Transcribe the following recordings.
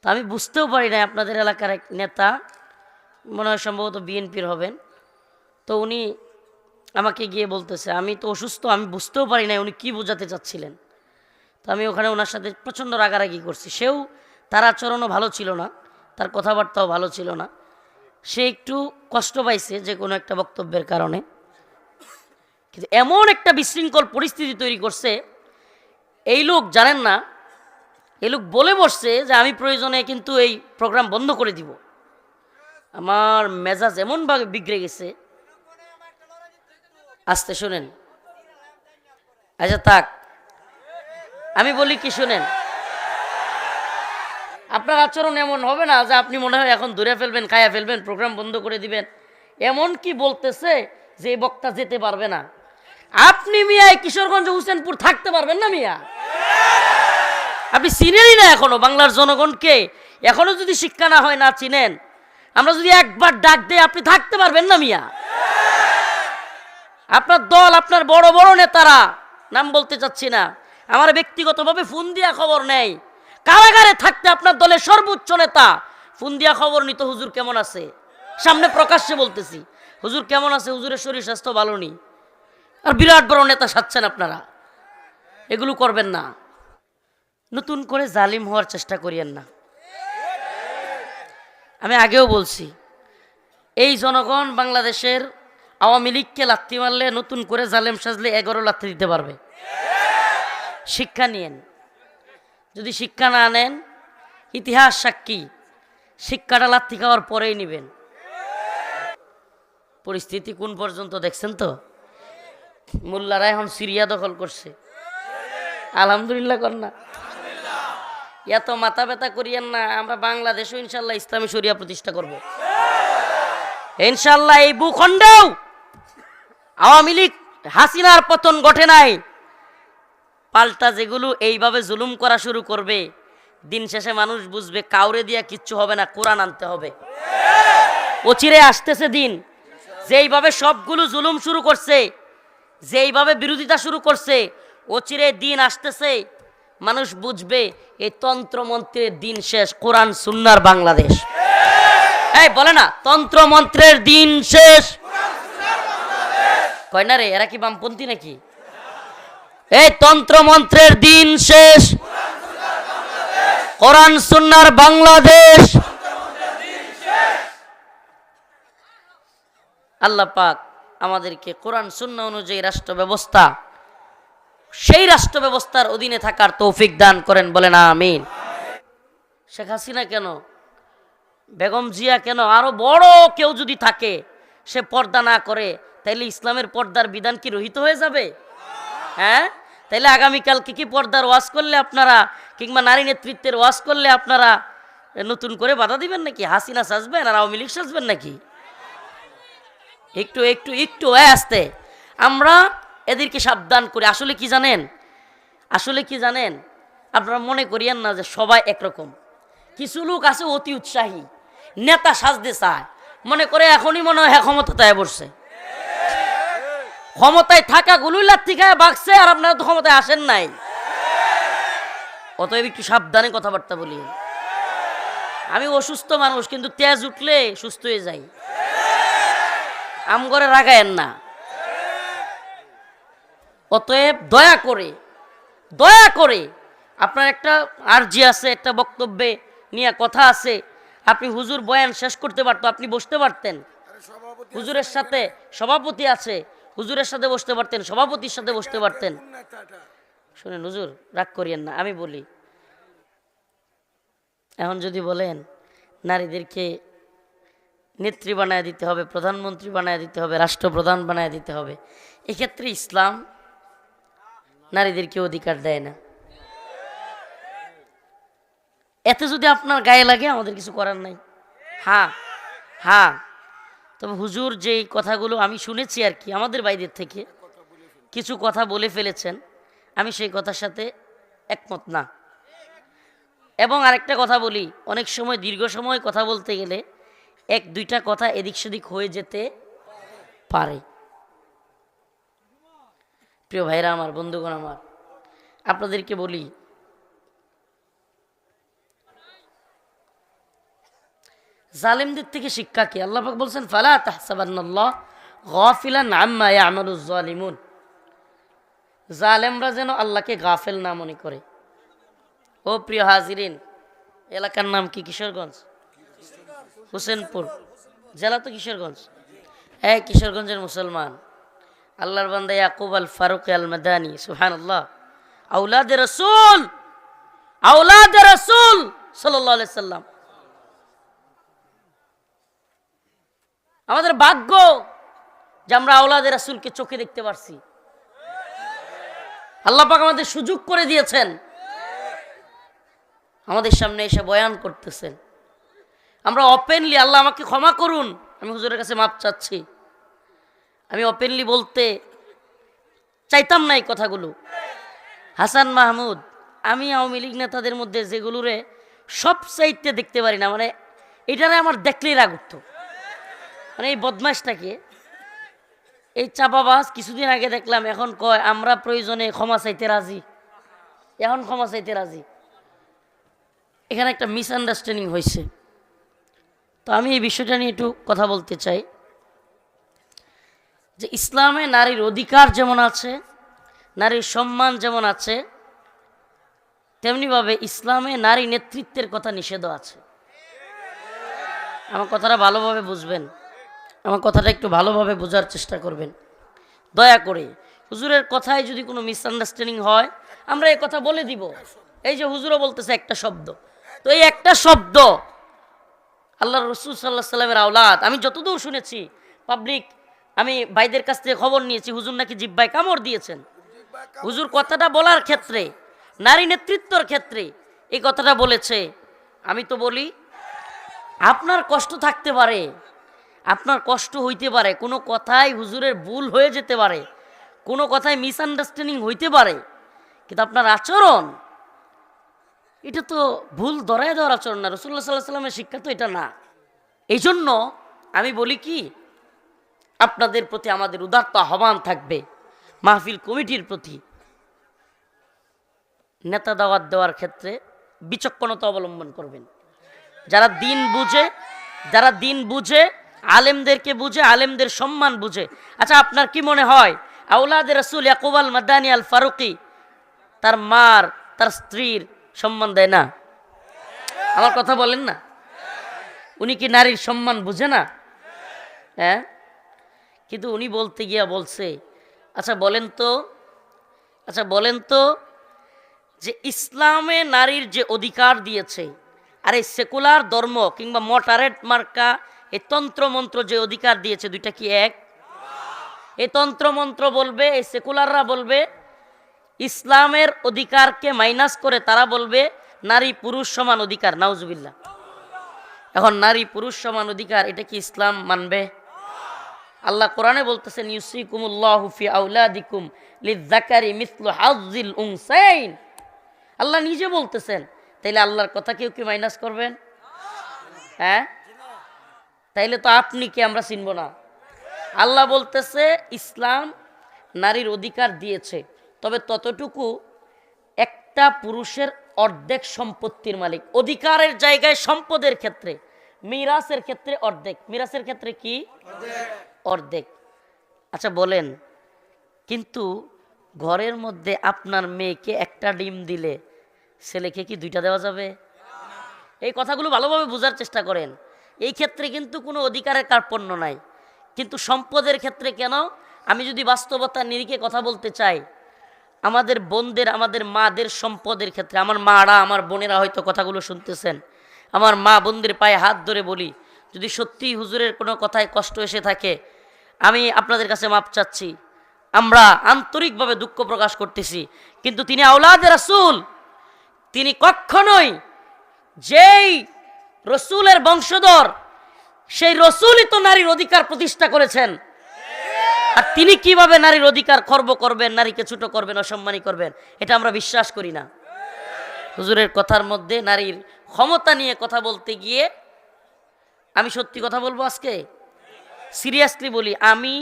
তো আমি বুঝতেও পারি না আপনাদের এলাকার এক নেতা, মনে হয় সম্ভবত বিএনপির হবেন, তো উনি আমাকে গিয়ে বলতেছে, আমি তো অসুস্থ, আমি বুঝতেও পারি না উনি কি বোঝাতে চাচ্ছিলেন। তো আমি ওখানে ওনার সাথে প্রচণ্ড রাগারাগি করছি। সেও তার আচরণও ভালো ছিল না, তার কথাবার্তাও ভালো ছিল না। সে একটু কষ্ট পাইছে যে কোনো একটা বক্তব্যের কারণে। কিন্তু এমন একটা বিশৃঙ্খল পরিস্থিতি তৈরি করছে, এই লোক জানেন না এই লোক বলে বসছে যে আমি প্রয়োজনে কিন্তু এই প্রোগ্রাম বন্ধ করে দিব। আমার মেজাজ এমনভাবে বিগড়ে গেছে। আসতে শোনেন। আচ্ছা থাক। আমি বলি কি, শোনেন। আপনার আচরণ এমন হবে না যে আপনি মনে হয় এখন দূরে ফেলবেন খায়া ফেলবেন, প্রোগ্রাম বন্ধ করে দিবেন। এমন কি বলতেছে যে বক্তা যেতে পারবে না। আপনি মিয়া কিশোরগঞ্জ হুসেনপুর থাকতে পারবেন না মিয়া? আপনি চিনেনই না এখনও বাংলার জনগণকে? এখনও যদি শিক্ষা না হয় না চিনেন, আমরা যদি একবার ডাক দেই, আপনি থাকতে পারবেন না মিয়া। আপনার দল, আপনার বড় বড় নেতারা, নাম বলতে চাচ্ছি না, আমার ব্যক্তিগতভাবে ফোন দিয়া খবর নেই। কারাগারে থাকতে আপনার দলের সর্বোচ্চ নেতা ফোন দিয়া খবর নিত হুজুর কেমন আছে? সামনে প্রকাশ্যে বলতেছি, হুজুর কেমন আছে? হুজুরের শরীর স্বাস্থ্য ভালো নেই। আর বিরাট বড় নেতা সাচ্ছেন আপনারা। এগুলো করবেন না। নতুন করে জালিম হওয়ার চেষ্টা করিয়েন না। আমি আগেও বলছি, এই জনগণ বাংলাদেশের আওয়ামী লীগকে লাত্তি মারলে নতুন করে জালেম সাজলে এগারো লাত্তি দিতে পারবে। শিক্ষা নিয়েন। যদি শিক্ষা না নেন, ইতিহাস সাক্ষী, শিক্ষাটা লাত্তি খাওয়ার পরেই নেবেন। পরিস্থিতি কোন পর্যন্ত দেখছেন তো? মোল্লারা এখন সিরিয়া দখল করছে। আলহামদুলিল্লাহ কর না। এত মাথা ব্যথা করিয়েন না, আমরা বাংলাদেশও ইনশাল্লাহ ইসলামী শরিয়া প্রতিষ্ঠা করব। ইনশাল্লাহ এই ভূখণ্ডেও আওয়ামী লীগ, হাসিনার পতন ঘটে নাই। পাল্টা যেগুলো এইভাবে জুলুম করা শুরু করবে, দিন শেষে মানুষ বুঝবে কাউরে দিয়া কিচ্ছু হবে না, কোরআন আনতে হবে। অচিরে আসতেছে দিন, যেইভাবে সবগুলো জুলুম শুরু করছে, যেইভাবে বিরোধিতা শুরু করছে, অচিরে দিন আসতেছে। মানুষ বুঝবে এই তন্ত্রমন্ত্রের দিন শেষ, কোরআন, সুন্নার বাংলাদেশ। এই, বলে না, তন্ত্রমন্ত্রের দিন শেষ। কয় না রে, এরা কি বামপন্থী নাকি? এই, তন্ত্রমন্ত্রের দিন শেষ। কোরআন, সুন্নার বাংলাদেশ। আল্লাহ পাক আমাদেরকে কোরআন, সুন্না অনুযায়ী রাষ্ট্র ব্যবস্থা সেই রাষ্ট্র ব্যবস্থার অধীনে থাকার তৌফিক দান করেন বলেন আমিন। শেখ হাসিনা কেন? বেগম জিয়া কেন? আরও বড় কেউ যদি থাকে, সে পর্দা না করে, তাইলে ইসলামের পর্দার বিধান কি রহিত হয়ে যাবে? হ্যাঁ? তাইলে আগামীকালকে কি পর্দার ওয়াজ করলে আপনারা, কিংবা নারী নেতৃত্বের ওয়াজ করলে আপনারা নতুন করে বাধা দিবেন নাকি? হাসিনা সাজবেন আর আওয়ামী লীগ সাজবেন নাকি? একটু একটু একটু আসতে। আমরা এদেরকে সাবধান করে, আসলে কি জানেন? আসলে কি জানেন? আপনারা মনে করিয়েন না যে সবাই একরকম। কিছু লোক আছে অতি উৎসাহী, নেতা সাজতে চায়। মনে করে এখনই মনে হয় ক্ষমতায় বসছে। ক্ষমতায় থাকা গুলোই লাত্তি খায় আর আপনারা তো ক্ষমতায় আসেন নাই। অতএব একটু সাবধানে কথাবার্তা বলি আমি অসুস্থ মানুষ, কিন্তু তেজ উঠলে সুস্থ হয়ে যাই। আম করে রাগায়েন না। অতএব দয়া করে দয়া করে, আপনার একটা আর্জি আছে, একটা বক্তব্যে নিয়ে কথা আছে। আপনি হুজুর বয়ান শেষ করতে পারতো, আপনি বসতে পারতেন। হুজুরের সাথে সভাপতি আছে, হুজুরের সাথে বসতে পারতেন, সভাপতির সাথে বসতে পারতেন। শুনেন হুজুর, রাগ করিয়েন না, আমি বলি। এখন যদি বলেন, নারীদেরকে নেত্রী বানায় দিতে হবে, প্রধানমন্ত্রী বানায় দিতে হবে, রাষ্ট্রপ্রধান বানায় দিতে হবে, এক্ষেত্রে ইসলাম নারীদেরকে অধিকার দেয় না। এতে যদি আপনার গায়ে লাগে, আমাদের কিছু করার নাই। হ্যাঁ হ্যাঁ। তবে হুজুর যেই কথাগুলো আমি শুনেছি আর কি, আমাদের বাইরের থেকে, কিছু কথা বলে ফেলেছেন। আমি সেই কথার সাথে একমত না। এবং আরেকটা কথা বলি, অনেক সময়, দীর্ঘ সময় কথা বলতে গেলে এক দুইটা কথা এদিক সেদিক হয়ে যেতে পারে। প্রিয় ভাইরা আমার বন্ধুগণ আমার আপনাদেরকে বলি জালেমদের থেকে শিক্ষা কি? আল্লাহ বলছেন ফালা তাহসাবান্নাল্লাহ গাফিলান আম্মা ইয়ামালুজ জালিমুন। জালেমরা যেন আল্লাহকে গাফেল না মনে করে। ও প্রিয় হাজিরিন এলাকার নাম কি? কিশোরগঞ্জ? হোসেনপুর। জেলা তো কিশোরগঞ্জ। হ্যাঁ কিশোরগঞ্জের মুসলমান। আল্লাহর বান্দা ইয়াকুব আল ফারুক আল মাদানি সুহান আল্লাহ আউলাদ রসুল আউলাদ রসুল আলাই সাল্লাম। আমাদের ভাগ্য যে আমরা আউলাদের রাসুলকে চোখে দেখতে পারছি। আল্লাহ পাক আমাদের সুযোগ করে দিয়েছেন। আমাদের সামনে এসে বয়ান করতেছেন। আমরা ওপেনলি আল্লাহ আমাকে ক্ষমা করুন, আমি হুজুরের কাছে মাপ চাচ্ছি। আমি ওপেনলি বলতে চাইতাম না এই কথাগুলো। হাসান মাহমুদ, আমি আওয়ামী লীগ নেতাদের মধ্যে যেগুলোরে সব চাইতে দেখতে পারি না মানে এটারে আমার দেখলেই রাগ উঠতো। মানে এই বদমাসটাকে এই চাপাবাস কিছুদিন আগে দেখলাম, এখন কয়, আমরা প্রয়োজনে ক্ষমা চাইতে রাজি। এখন ক্ষমা চাইতে রাজি। এখানে একটা মিসআন্ডারস্ট্যান্ডিং হয়েছে তো আমি এই বিষয়টা নিয়ে একটু কথা বলতে চাই। যে ইসলামে নারীর অধিকার যেমন আছে, নারীর সম্মান যেমন আছে, তেমনিভাবে ইসলামে নারী নেতৃত্বের কথা নিষেধ আছে। আমার কথাটা ভালোভাবে বুঝবেন। আমার কথাটা একটু ভালোভাবে বোঝার চেষ্টা করবেন। দয়া করে, হুজুরের কথায় যদি কোনো মিসআন্ডারস্ট্যান্ডিং হয়, আমরা এই কথা বলে দিব। এই যে হুজুরও বলতেছে একটা শব্দ। তো এই একটা শব্দ আল্লাহ রসুল সাল্লাহ সাল্লামের আওলাদ, আমি যতদূর শুনেছি পাবলিক আমি ভাইদের কাছ থেকে খবর নিয়েছি, হুজুর নাকি জিব্বায় কামড় দিয়েছেন। হুজুর কথাটা বলার ক্ষেত্রে, নারী নেতৃত্বর ক্ষেত্রে এই কথাটা বলেছে। আমি তো বলি, আপনার কষ্ট থাকতে পারে, আপনার কষ্ট হইতে পারে, কোনো কথায় হুজুরের ভুল হয়ে যেতে পারে, কোনো কথায় মিসআন্ডারস্ট্যান্ডিং হইতে পারে, কিন্তু আপনার আচরণ, এটা তো ভুল ধরায় দেওয়ার আচরণ না। রসুল্লাহ সাল্লাহ সাল্লামের শিক্ষা তো এটা না। এই জন্য আমি বলি কি আপনাদের প্রতি আমাদের উদাত্ত আহ্বান থাকবে। মাহফিল কমিটির প্রতি নেতা দাওয়াত দেওয়ার ক্ষেত্রে বিচক্ষণতা অবলম্বন করবেন। যারা দিন বুঝে, যারা দিন বুঝে, আলেমদেরকে বুঝে, আলেমদের সম্মান বুঝে। আচ্ছা আপনার কি মনে হয় আউলাদের রসুল ইয়াকুব আল মাদানি আল ফারুকি তার মার, তার স্ত্রীর সম্মান দেয় না? আমার কথা বলেন না? উনি কি নারীর সম্মান বুঝে না? হ্যাঁ? কিন্তু উনি বলতে গিয়া বলছে আচ্ছা বলেন তো আচ্ছা বলেন তো যে ইসলামে নারীর যে অধিকার দিয়েছে, আর এই সেকুলার ধর্ম কিংবা মটারেট মার্কা এই তন্ত্রমন্ত্র যে অধিকার দিয়েছে, দুইটা কি এক? এই তন্ত্রমন্ত্র বলবে, এই সেকুলাররা বলবে, ইসলামের অধিকারকে মাইনাস করে তারা বলবে, নারী পুরুষ সমান অধিকার নাউজুবিল্লা এখন নারী পুরুষ সমান অধিকার, এটা কি ইসলাম মানবে? আল্লাহ কোরআনে বলতেছেন, ইউসিকুমুল্লাহু ফি আল্লাহ নিজে বলতেছেন, তাইলে আল্লাহর কথা কেউ কি মাইনাস করবেন? হ্যাঁ? তাইলে তো আপনি কি আমরা চিনব না? আল্লাহ বলতেছে, ইসলাম নারীর অধিকার দিয়েছে, তবে ততটুকু একটা পুরুষের অর্ধেক সম্পত্তির মালিক। অধিকারের জায়গায় সম্পদের ক্ষেত্রে, মিরাসের ক্ষেত্রে অর্ধেক। মিরাসের ক্ষেত্রে কি? অর্ধেক। আচ্ছা বলেন, কিন্তু ঘরের মধ্যে আপনার মেয়েকে একটা ডিম দিলে ছেলেকে কি দুইটা দেওয়া যাবে? এই কথাগুলো ভালোভাবে বোঝার চেষ্টা করেন। এই ক্ষেত্রে কিন্তু কোনো অধিকারের কার্পণ্য নাই। কিন্তু সম্পদের ক্ষেত্রে কেন? আমি যদি বাস্তবতার নিরিখে কথা বলতে চাই, আমাদের বোনদের, আমাদের মাদের সম্পদের ক্ষেত্রে, আমার মারা, আমার বোনেরা হয়তো কথাগুলো শুনতেছেন। আমার মা বোনদের পায়ে হাত ধরে বলি যদি সত্যি হুজুরের কোনো কথায় কষ্ট এসে থাকে, আমি আপনাদের কাছে মাপ চাচ্ছি। আমরা আন্তরিকভাবে দুঃখ প্রকাশ করতেছি, কিন্তু তিনি আওলাদ রাসুল। তিনি কখনোই যেই রসুলের বংশধর, সেই রসুলই তো নারীর অধিকার প্রতিষ্ঠা করেছেন। আর তিনি কীভাবে নারীর অধিকার খর্ব করবেন, নারীকে ছোট করবেন, অসম্মানী করবেন, এটা আমরা বিশ্বাস করি না। হুজুরের কথার মধ্যে নারীর ক্ষমতা নিয়ে কথা বলতে গিয়ে আমি সত্যি কথা বলব আজকে? সিরিয়াসলি বলি, আমি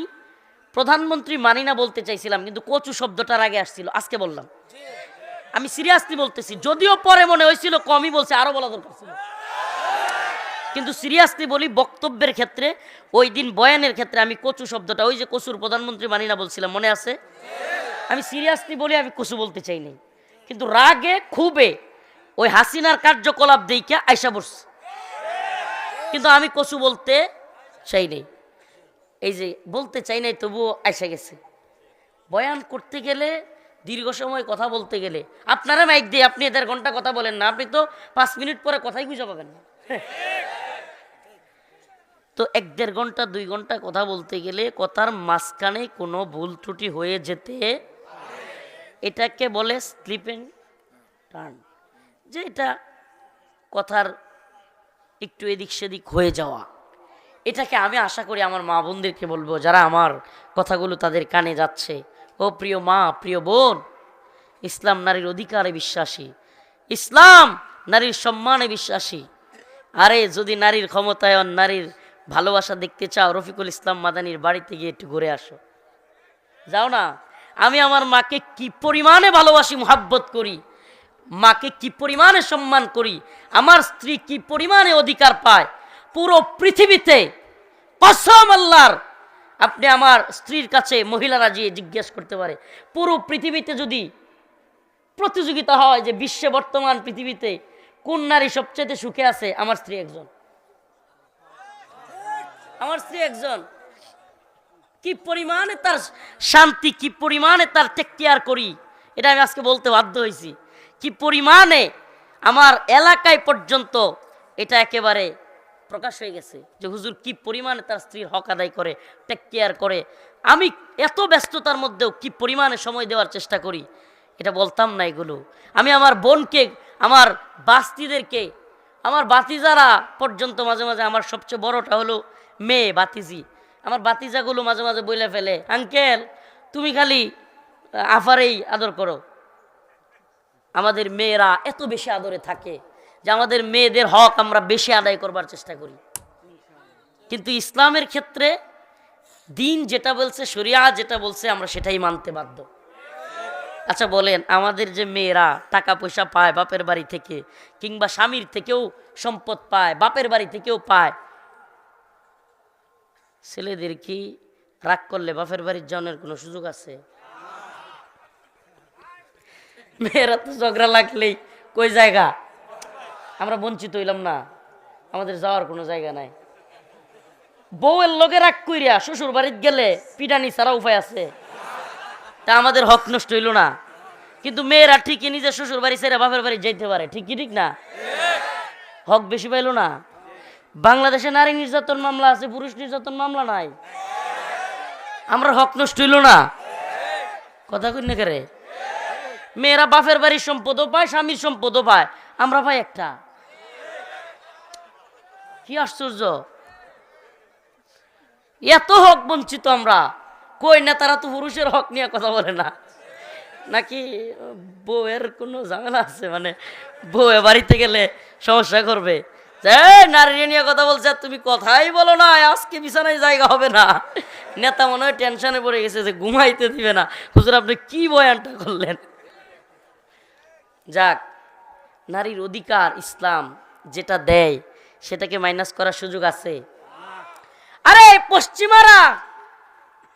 প্রধানমন্ত্রী মানি না বলতে চাইছিলাম, কিন্তু কচু শব্দটার আগে আসছিল, আজকে বললাম। আমি সিরিয়াসলি বলতেছি, যদিও পরে মনে হয়েছিল, কমই বলছে, আরও বলা দরকার ছিল। কিন্তু সিরিয়াসলি বলি, বক্তব্যের ক্ষেত্রে, ওই দিন বয়ানের ক্ষেত্রে আমি কচু শব্দটা, ওই যে কচুর প্রধানমন্ত্রী মানি না বলছিলাম, মনে আছে? আমি সিরিয়াসলি বলি, আমি কচু বলতে চাই নাই। কিন্তু রাগে খুবে ওই হাসিনার কার্যকলাপ দেখে আইসা বসছে। কিন্তু আমি কচু বলতে চাই নাই। এই যে বলতে চাই নাই, তবুও আইসা গেছে। বয়ান করতে গেলে, দীর্ঘ সময় কথা বলতে গেলে, আপনারা মাইক দিয়ে, আপনি এদের ঘণ্টা কথা বলেন না, আপনি তো পাঁচ মিনিট পরে কথাই খুঁজে পাবেন না। তো এক দেড় ঘণ্টা, দুই ঘণ্টা কথা বলতে গেলে, কথার মাঝখানে কোনো ভুল ত্রুটি হয়ে যেতে এটাকে বলে স্লিপিং টার্ন যে এটা কথার একটু এদিক সেদিক হয়ে যাওয়া। এটাকে আমি আশা করি আমার মা বোনদেরকে বলব, যারা আমার কথাগুলো তাদের কানে যাচ্ছে। ও প্রিয় মা, প্রিয় বোন, ইসলাম নারীর অধিকারে বিশ্বাসী। ইসলাম নারীর সম্মানে বিশ্বাসী। আরে, যদি নারীর ক্ষমতায়ন নারীর ভালোবাসা দেখতে চাও, রফিকুল ইসলাম মাদানির বাড়িতে গিয়ে একটু ঘুরে আসো। যাও না, আমি আমার মাকে কি পরিমাণে ভালোবাসি, মোহাব্বত করি। মাকে কি পরিমাণে সম্মান করি? আমার স্ত্রী কি পরিমাণে অধিকার পায়? পুরো পৃথিবীতে কসম আল্লাহর আপনি আমার স্ত্রীর কাছে মহিলারা গিয়ে জিজ্ঞেস করতে পারে। পুরো পৃথিবীতে যদি প্রতিযোগিতা হয় যে বিশ্বে বর্তমান পৃথিবীতে কোন নারী সবচেয়ে সুখে আছে? আমার স্ত্রী একজন। আমার স্ত্রী একজন। কি পরিমাণে তার শান্তি, কি পরিমাণে তার টেক করি? এটা আমি আজকে বলতে বাধ্য হয়েছি। কি পরিমাণে আমার এলাকায় পর্যন্ত এটা একেবারে প্রকাশ হয়ে গেছে যে হুজুর কি পরিমাণে তার স্ত্রীর হক আদায় করে টেক কেয়ার করে। আমি এত ব্যস্ততার মধ্যেও কি পরিমাণে সময় দেওয়ার চেষ্টা করি? এটা বলতাম না এগুলো। আমি আমার বোনকে, আমার বাস্তিদেরকে, আমার বাতিজারা পর্যন্ত মাঝে মাঝে আমার সবচেয়ে বড়টা হলো মেয়ে বাতিজি। আমার বাতিজাগুলো মাঝে মাঝে বইলে ফেলে, আঙ্কেল, তুমি খালি আফারেই আদর করো। আমাদের মেয়েরা এত বেশি আদরে থাকে যে আমাদের মেয়েদের হক আমরা বেশি আদায় করবার চেষ্টা করি। কিন্তু ইসলামের ক্ষেত্রে দিন যেটা বলছে, শরিয়া যেটা বলছে, আমরা সেটাই মানতে বাধ্য। আচ্ছা বলেন, আমাদের যে মেয়েরা টাকা পয়সা পায় বাপের বাড়ি থেকে কিংবা স্বামীর থেকেও সম্পদ পায়, বাপের বাড়ি থেকেও পায়, ছেলেদের কি রাগ করলে বাপের বাড়ির যাওয়ার কোনো সুযোগ আছে? মেয়েরা তো ঝগড়া লাগলেই কই জায়গা? আমরা বঞ্চিত হইলাম না। আমাদের যাওয়ার কোনো জায়গা নাই। বউয়ের লোকে রাগ কইরা শ্বশুর বাড়িতে গেলে পিটানি ছাড়া উপায় আছে। তা আমাদের হক নষ্ট হইল না। কিন্তু মেয়েরা ঠিকই নিজের শ্বশুর বাড়ি ছেড়ে বাপের বাড়ি যাইতে পারে। ঠিক কি ঠিক না? হক বেশি পাইল না। বাংলাদেশে নারী নির্যাতন মামলা আছে, পুরুষ নির্যাতন মামলা নাই। আমরা হক নষ্ট হইল না। কথা কই না করে মেয়েরা বাপের বাড়ির সম্পদও পায়, স্বামীর সম্পদও পায়। আমরা পাই একটা। কি আশ্চর্য। এত হক বঞ্চিত আমরা। কই না তারা তো পুরুষের হক নিয়ে কথা বলে না। নাকি বউয়ের কোনো ঝামেলা আছে? মানে বউ এ বাড়িতে গেলে সমস্যা করবে। নারী নিয়ে কথা বলছে, তুমি কথাই বলো না, আজকে বিছানায় জায়গা হবে না। নেতা মনে হয় টেনশনে পড়ে গেছে যে ঘুমাইতে দিবে না। হুজুর, আপনি কি বয়ানটা করলেন? যাক, নারীর অধিকার ইসলাম যেটা দেয়, সেটাকে মাইনাস করার সুযোগ আছে। আরে, পশ্চিমারা,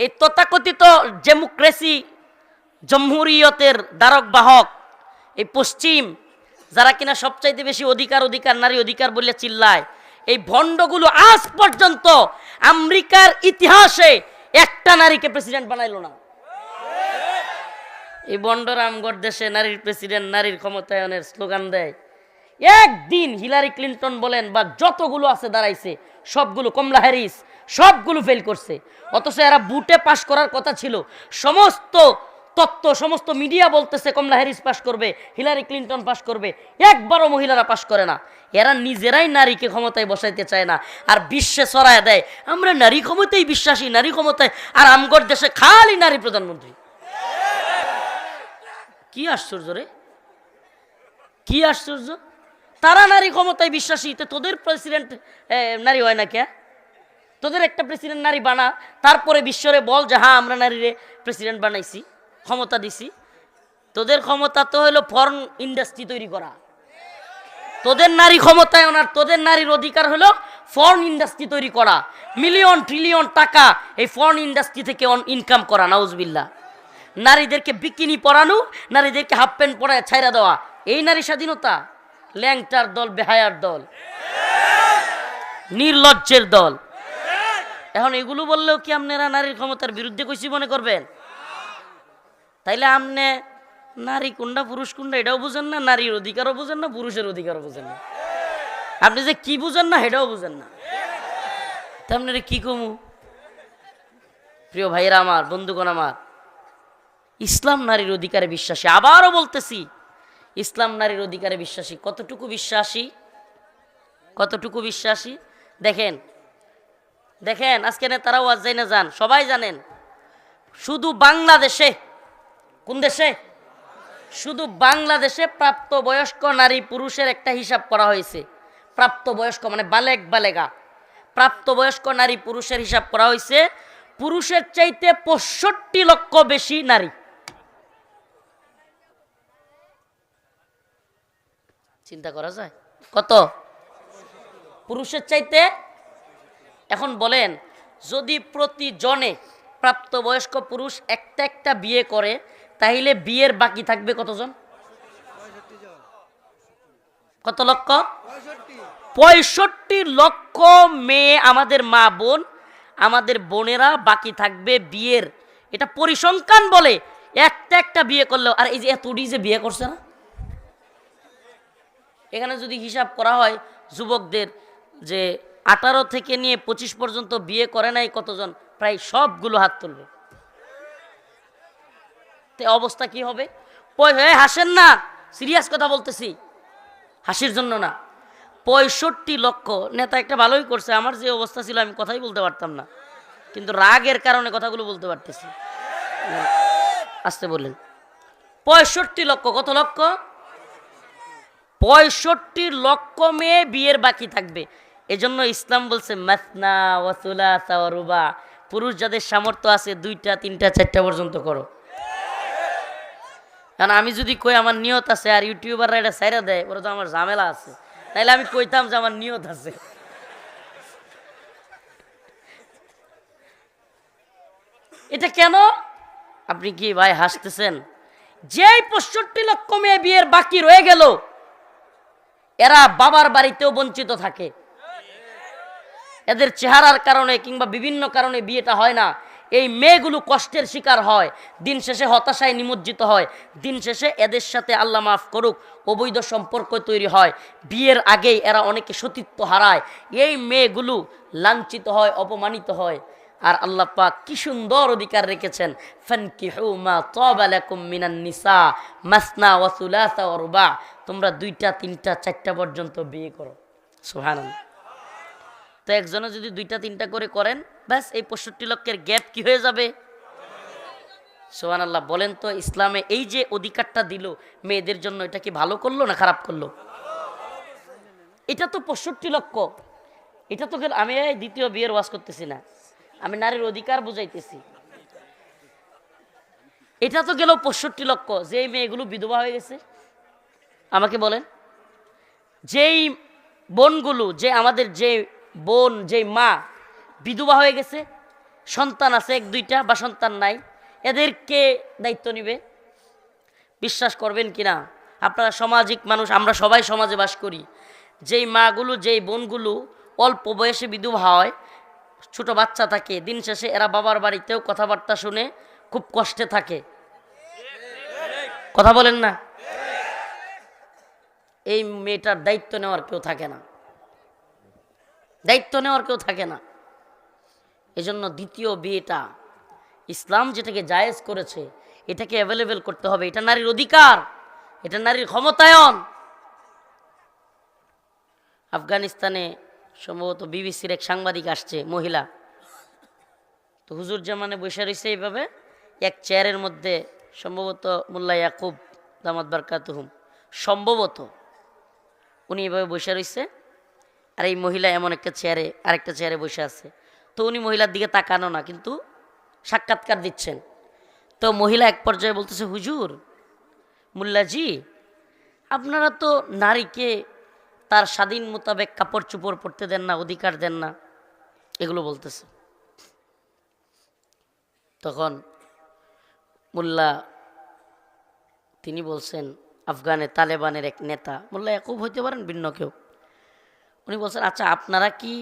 এই তথাকথিত ডেমোক্রেসি জমহুরিয়তের দ্বারক বাহক, এই পশ্চিম, যারা কিনা সবচাইতে বেশি অধিকার অধিকার, নারী অধিকার বলে চিল্লায়, এই ভণ্ডগুলো আজ পর্যন্ত আমেরিকার ইতিহাসে একটা নারীকে প্রেসিডেন্ট বানাইলো না। এই বন্ডরামগড় দেশে নারীর প্রেসিডেন্ট নারীর ক্ষমতায়নের স্লোগান দেয়, একদিন হিলারি ক্লিন্টন বলেন বা যতগুলো আছে দাঁড়াইছে, সবগুলো কমলা হ্যারিস, সবগুলো ফেল করছে। অথচ এরা বুটে পাশ করার কথা ছিল। সমস্ত তত্ত্ব, সমস্ত মিডিয়া বলতেছে কমলা হ্যারিস পাশ করবে, হিলারি ক্লিন্টন পাশ করবে। একবারও মহিলারা পাশ করে না। এরা নিজেরাই নারীকে ক্ষমতায় বসাইতে চায় না। আর বিশ্বে ছড়ায় দেয়, আমরা নারী ক্ষমতায় বিশ্বাসী, নারী ক্ষমতায়, আর আমগর দেশে খালি নারী প্রধানমন্ত্রী। কি আশ্চর্য রে? কি আশ্চর্য? তারা নারী ক্ষমতায় বিশ্বাসী, তো তোদের প্রেসিডেন্ট নারী হয় না কে তোদের একটা প্রেসিডেন্ট নারী বানা, তারপরে বিশ্বরে বল যে হ্যাঁ আমরা নারীরে প্রেসিডেন্ট বানাইছি, ক্ষমতা দিছি। তোদের ক্ষমতা তো হলো ফরেন ইন্ডাস্ট্রি তৈরি করা। তোদের নারী ক্ষমতায় আর তোদের নারীর অধিকার হলো ফরেন ইন্ডাস্ট্রি তৈরি করা। মিলিয়ন ট্রিলিয়ন টাকা এই ফরেন ইন্ডাস্ট্রি থেকে ইনকাম করা নাউজবিল্লা নারীদেরকে বিকিনি পরানো, নারীদেরকে হাফ প্যান্ট পরায় ছাইরা দেওয়া। এই নারী স্বাধীনতা, ল্যাংটার দল, বেহায়ার দল, নির্লজ্জের দল। এখন এগুলো বললেও কি আপনারা নারীর ক্ষমতার বিরুদ্ধে কইছি মনে করবেন? তাইলে আপনি নারী কোনটা, পুরুষ কোনটা, এটাও বুঝেন না, নারীর অধিকারও বুঝেন না, পুরুষের অধিকারও বুঝেন না। আপনি যে কি বুঝেন না, সেটাও বুঝেন না। তা আপনারা কি কমু? প্রিয় ভাইয়েরা আমার, বন্ধুগণ আমার ইসলাম নারীর অধিকারে বিশ্বাসী। আবারও বলতেছি, ইসলাম নারীর অধিকারে বিশ্বাসী। কতটুকু বিশ্বাসী? কতটুকু বিশ্বাসী? দেখেন দেখেন, আজকে নেতারাও আজ যাই না যান, সবাই জানেন, শুধু বাংলাদেশে, কোন দেশে? শুধু বাংলাদেশে প্রাপ্ত বয়স্ক নারী পুরুষের একটা হিসাব করা হয়েছে। প্রাপ্ত বয়স্ক মানে বালেক, বালেগা। প্রাপ্ত বয়স্ক নারী পুরুষের হিসাব করা হয়েছে, পুরুষের চাইতে পঁয়ষট্টি লক্ষ বেশি নারী। চিন্তা করা যায়? কত? পুরুষের চাইতে? এখন বলেন, যদি প্রতি জনে প্রাপ্তবয়স্ক পুরুষ একটা একটা বিয়ে করে তাহলে বিয়ের বাকি থাকবে কতজন? কত লক্ষ? পঁয়ষট্টি লক্ষ মেয়ে আমাদের মা বোন, আমাদের বোনেরা বাকি থাকবে বিয়ের। এটা পরিসংখ্যান বলে, একটা একটা বিয়ে করলেও, আর এই যে এতটি যে বিয়ে করছে না? এখানে যদি হিসাব করা হয় যুবকদের যে আঠারো থেকে নিয়ে পঁচিশ পর্যন্ত বিয়ে করে নাই কতজন, প্রায় সবগুলো হাত তুলবে। তে অবস্থা কি হবে? হাসেন না, সিরিয়াস কথা বলতেছি। হাসির জন্য না। পঁয়ষট্টি লক্ষ নেতা একটা ভালোই করছে, আমার যে অবস্থা ছিল আমি কথাই বলতে পারতাম না। কিন্তু রাগের কারণে কথাগুলো বলতে পারতেছি। আসতে বললেন পঁয়ষট্টি লক্ষ, কত লক্ষ? পঁয়ষট্টি লক্ষ মেয়ে বিয়ের বাকি থাকবে। এজন্য ইসলাম বলছে, মাসনা ওয়াসুলা রুবা। পুরুষ যাদের সামর্থ্য আছে দুইটা, তিনটা, চারটা পর্যন্ত করো। কারণ আমি যদি কই আমার নিয়ত আছে আর ইউটিউবাররা এটা সাইরা দেয়, ওরা তো আমার ঝামেলা আছে। তাইলে আমি কইতাম যে আমার নিয়ত আছে। এটা কেন? আপনি কি ভাই হাসতেছেন? যেই পঁয়ষট্টি লক্ষ মেয়ে বিয়ের বাকি রয়ে গেল এরা বাবার বাড়িতেও বঞ্চিত থাকে। এদের চেহারার কারণে কিংবা বিভিন্ন কারণে বিয়েটা হয় না। এই মেয়েগুলো কষ্টের শিকার হয়। দিন শেষে হতাশায় নিমজ্জিত হয়। দিন শেষে এদের সাথে আল্লাহ মাফ করুক, অবৈধ সম্পর্ক তৈরি হয়। বিয়ের আগেই এরা অনেকে সতীত্ব হারায়। এই মেয়েগুলো লাঞ্ছিত হয়, অপমানিত হয়। আর আল্লাহ পাক কি সুন্দর অধিকার রেখেছেন। নিসা মাসনা ওয়া সুলাসা ওয়া রুবা। তোমরা দুইটা, তিনটা, চারটা পর্যন্ত বিয়ে করো। সুবহানাল্লাহ। তো একজনে যদি দুইটা, তিনটা করে করেন, ব্যাস এই পঁয়ষট্টি লক্ষের গ্যাপ কি হয়ে যাবে? সোহান আল্লাহ বলেন তো ইসলামে এই যে অধিকারটা দিল, মেয়েদের জন্য এটা কি ভালো করল না খারাপ করল? এটা তো পঁয়ষট্টি লক্ষ। এটা তো আমি দ্বিতীয় বিয়ের ওয়াজ করতেছি না। আমি নারীর অধিকার বুঝাইতেছি। এটা তো গেল পঁয়ষট্টি লক্ষ, যেই মেয়েগুলো বিধবা হয়ে গেছে। আমাকে বলেন, যেই বোনগুলো, যে আমাদের যে বোন, যে মা বিধবা হয়ে গেছে, সন্তান আছে এক, দুইটা বা সন্তান নাই এদেরকে দায়িত্ব নিবে? বিশ্বাস করবেন কি না? আপনারা সামাজিক মানুষ, আমরা সবাই সমাজে বাস করি। যেই মাগুলো, যেই বোনগুলো অল্প বয়সে বিধবা হয় ছোট বাচ্চা থাকে, দিন শেষে এরা বাবার বাড়িতেও কথাবার্তা শুনে খুব কষ্টে থাকে। কথা বলেন না? এই মেয়েটার দায়িত্ব নেওয়ার কেউ থাকে না। দায়িত্ব নেওয়ার কেউ থাকে না। এজন্য দ্বিতীয় বিয়েটা ইসলাম যেটাকে জায়েজ করেছে, এটাকে অ্যাভেলেবেল করতে হবে। এটা নারীর অধিকার, এটা নারীর ক্ষমতায়ন। আফগানিস্তানে সম্ভবত বিবিসির এক সাংবাদিক আসছে, মহিলা। তো হুজুর জামানে বসে রয়েছে এইভাবে, এক চেয়ারের মধ্যে সম্ভবত মোল্লা ইয়াকুব দামাত বারকাতুহুম। সম্ভবত উনি এভাবে বসে রয়েছে আর এই মহিলা এমন একটা চেয়ারে, আরেকটা চেয়ারে বসে আছে। তো উনি মহিলার দিকে তাকানো না, কিন্তু সাক্ষাৎকার দিচ্ছেন। তো মহিলা এক পর্যায়ে বলতেছে, হুজুর, মুল্লাজি, আপনারা তো নারীকে তার স্বাধীন মোতাবেক কাপড় চুপড় পরতে দেন না, অধিকার দেন না। এগুলো বলতেছে। তখন মোল্লা, তিনি বলছেন, আফগানে তালেবানের এক নেতা, মোল্লা একুব হইতে পারেন, ভিন্ন কেউ। উনি বলছেন আচ্ছা আপনারা কি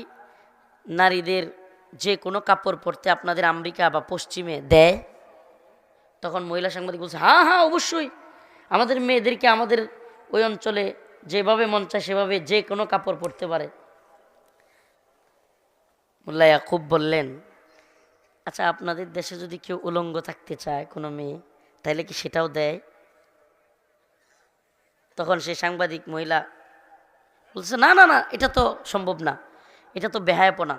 নারীদের যে কোনো কাপড় পরতে আপনাদের আমেরিকা বা পশ্চিমে দেয়? তখন মহিলা সাংবাদিক বলছে হ্যাঁ হ্যাঁ অবশ্যই। আমাদের মেয়েদেরকে আমাদের ওই অঞ্চলে যেভাবে মন চায় সেভাবে যে কোনো কাপড় পরতে পারে। মোল্লা খুব বললেন আচ্ছা আপনাদের দেশে যদি কেউ উলঙ্গ থাকতে চায়, কোনো মেয়ে, তাহলে কি সেটাও দেয়? তখন সে সাংবাদিক মহিলা বলছে, না না না, এটা তো সম্ভব না, এটা তো বেহায়াপনা,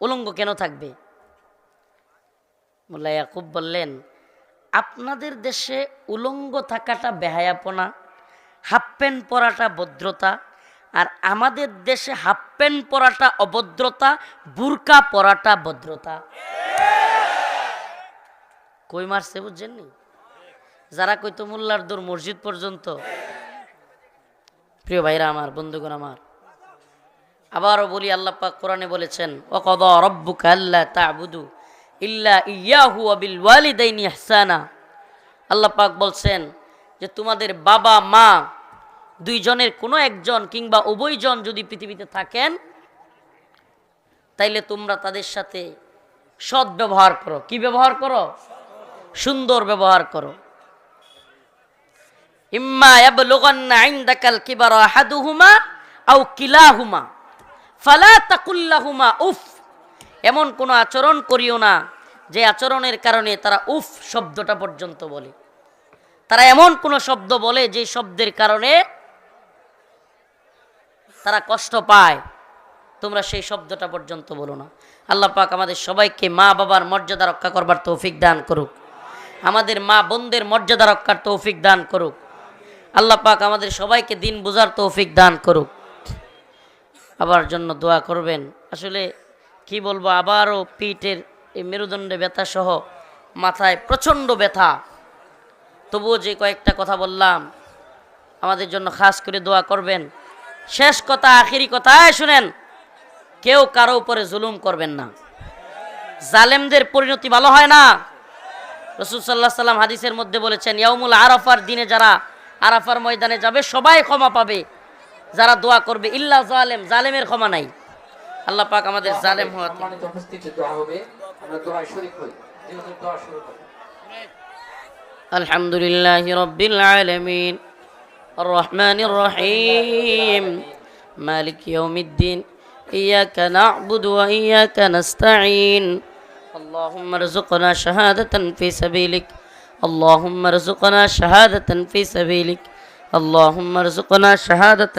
উলঙ্গ কেন থাকবে? মোল্লা ইয়াকুব বললেন, আপনাদের দেশে উলঙ্গ থাকাটা বেহায়াপনা হাফ প্যান্ট পরাটা ভদ্রতা, আর আমাদের দেশে হাফ প্যান্ট পরাটা অভদ্রতা, বুরকা পরাটা ভদ্রতা। কই মারছে বুঝছেননি? যারা কইতো মোল্লার দূর মসজিদ পর্যন্ত। প্রিয় ভাইরা আমার, বন্ধুগণ আমার, আবারও বলি আল্লাহ পাক কোরআনে বলেছেন ওকদ রব্বুকা আল্লাহ তা'বুদু ইল্লা ইয়াহু ওয়া বিল ওয়ালিদাইনি ইহসানা। আল্লাহ পাক বলছেন যে তোমাদের বাবা, মা দুইজনের কোনো একজন কিংবা উভয়জন যদি পৃথিবীতে থাকেন, তাইলে তোমরা তাদের সাথে সৎ ব্যবহার করো। কি ব্যবহার করো? সুন্দর ব্যবহার করো। কিলাহুমা উফ। এমন কোনো আচরণ করিও না যে আচরণের কারণে তারা উফ শব্দটা পর্যন্ত বলে। তারা এমন কোনো শব্দ বলে যে শব্দের কারণে তারা কষ্ট পায়। তোমরা সেই শব্দটা পর্যন্ত বলো না। আল্লাহ পাক আমাদের সবাইকে মা বাবার মর্যাদা রক্ষা করবার তৌফিক দান করুক। আমাদের মা বোনদের মর্যাদা রক্ষার তৌফিক দান করুক। আল্লাহ পাক আমাদের সবাইকে দিন বোঝার তৌফিক দান করুক। আবার জন্য দোয়া করবেন। আসলে কি বলব, আবারও পিঠের এই মেরুদণ্ডে ব্যথা সহ মাথায় প্রচণ্ড ব্যথা। তবুও যে কয়েকটা কথা বললাম আমাদের জন্য খাস করে দোয়া করবেন। শেষ কথা আখিরি কথা এই শুনেন কেউ কারও উপরে জুলুম করবেন না। জালেমদের পরিণতি ভালো হয় না। রসুল সাল্লাহ সাল্লাম হাদিসের মধ্যে বলেছেন ইয়ামুল আরাফার দিনে যারা আরাফার ময়দানে যাবে সবাই ক্ষমা পাবে। যারা দোয়া করবে ইল্লা জালেম জালেমের ক্ষমা নাই। আল্লাহ পাক আমাদের জালেম হওয়া উপস্থিতি দোয়া হবে। আমরা শরীক হই। দোয়া শুরু করি الحمد لله رب العالمين. الرحمن الرحيم. مالك يوم الدين. إياك نعبد وإياك نستعين. اللهم ارزقنا شهادة في سبيلك. اللهم ارزقنا شهادة في سبيلك. اللهم ارزقنا شهادة